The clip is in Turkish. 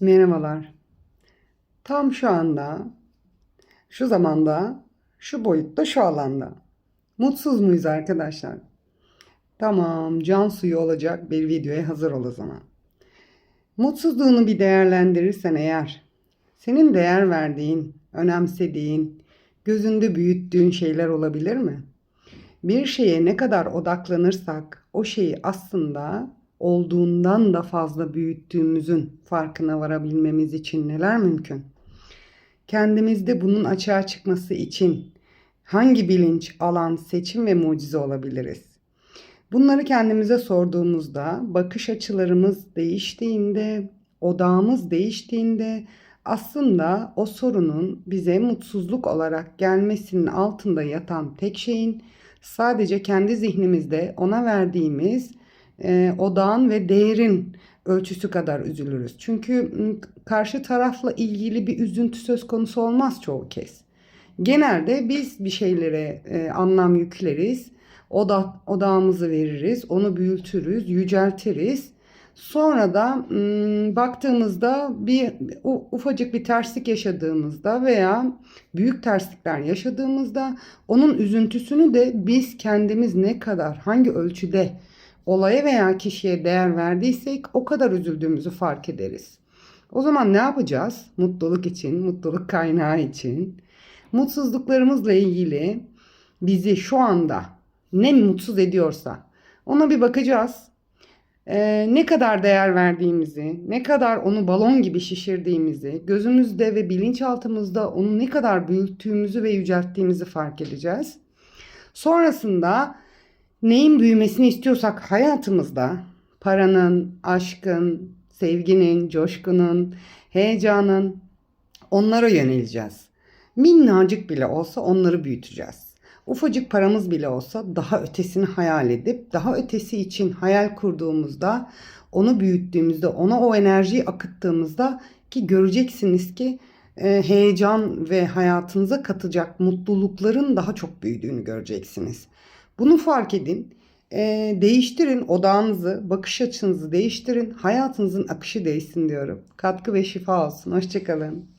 Merhabalar. Tam şu anda, şu zamanda, şu boyutta, şu alanda. Mutsuz muyuz arkadaşlar? Tamam, can suyu olacak bir videoya hazır ol o zaman. Mutsuzluğunu bir değerlendirirsen eğer, senin değer verdiğin, önemsediğin, gözünde büyüttüğün şeyler olabilir mi? Bir şeye ne kadar odaklanırsak o şeyi aslında olduğundan da fazla büyüttüğümüzün farkına varabilmemiz için neler mümkün? Kendimizde bunun açığa çıkması için hangi bilinç, alan, seçim ve mucize olabiliriz? Bunları kendimize sorduğumuzda, bakış açılarımız değiştiğinde, odağımız değiştiğinde aslında o sorunun bize mutsuzluk olarak gelmesinin altında yatan tek şeyin sadece kendi zihnimizde ona verdiğimiz e, odağın ve değerin ölçüsü kadar üzülürüz. Çünkü karşı tarafla ilgili bir üzüntü söz konusu olmaz çoğu kez. Genelde biz bir şeylere e, anlam yükleriz, oda, odağımızı veririz, onu büyütürüz, yüceltiriz. Sonra da baktığımızda bir ufacık bir terslik yaşadığımızda veya büyük terslikler yaşadığımızda onun üzüntüsünü de biz kendimiz ne kadar, hangi ölçüde olaya veya kişiye değer verdiysek o kadar üzüldüğümüzü fark ederiz. O zaman ne yapacağız? Mutluluk için, mutluluk kaynağı için. Mutsuzluklarımızla ilgili bizi şu anda ne mutsuz ediyorsa ona bir bakacağız. Ee, ne kadar değer verdiğimizi, ne kadar onu balon gibi şişirdiğimizi, gözümüzde ve bilinçaltımızda onu ne kadar büyüttüğümüzü ve yücelttiğimizi fark edeceğiz. Sonrasında neyin büyümesini istiyorsak hayatımızda paranın, aşkın, sevginin, coşkunun, heyecanın onlara yöneleceğiz. Minnacık bile olsa onları büyüteceğiz. Ufacık paramız bile olsa daha ötesini hayal edip daha ötesi için hayal kurduğumuzda onu büyüttüğümüzde ona o enerjiyi akıttığımızda ki göreceksiniz ki e, heyecan ve hayatınıza katacak mutlulukların daha çok büyüdüğünü göreceksiniz. Bunu fark edin. E, değiştirin odağınızı, bakış açınızı değiştirin. Hayatınızın akışı değişsin diyorum. Katkı ve şifa olsun. Hoşçakalın.